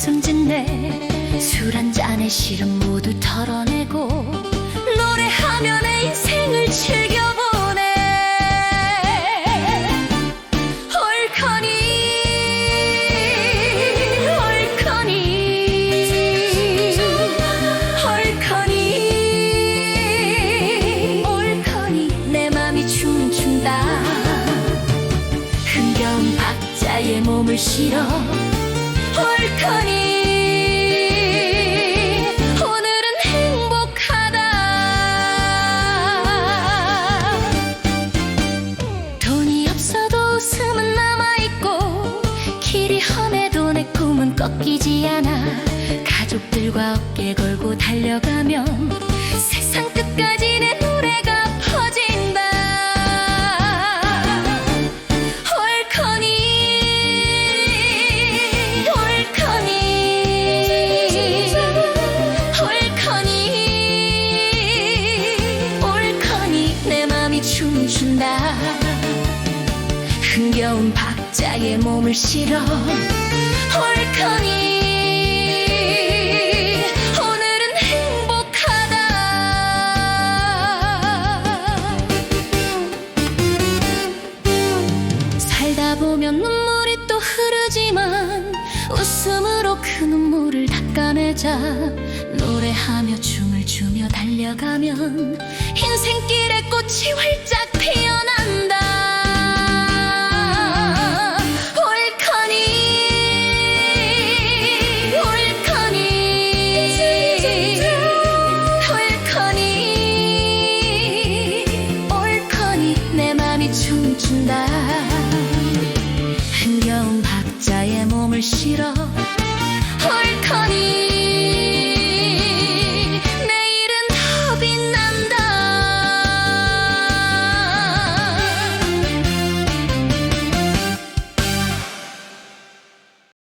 웃음 짓네 술 한 잔에 시름 모두 털어내고 노래하며 내 인생을 즐겨보네 홀커니 홀커니 홀커니 홀커니. 내 맘이 춤춘다. 흥겨운 박자에 몸을 실어 꺾이지 않아. 가족들과 어깨 걸고 달려가면 세상 끝까지 내 노래가 퍼진다. 홀커니 홀커니 홀커니 홀커니. 내 맘이 춤춘다. 흥겨운 박 자에 몸을 실어 홀커니 오늘은 행복하다. 살다 보면 눈물이 또 흐르지만 웃음으로 그 눈물을 닦아내자. 노래하며 춤을 추며 달려가면 인생길에 꽃이 활짝 비춘다. 한겨운 박자의 몸을 실어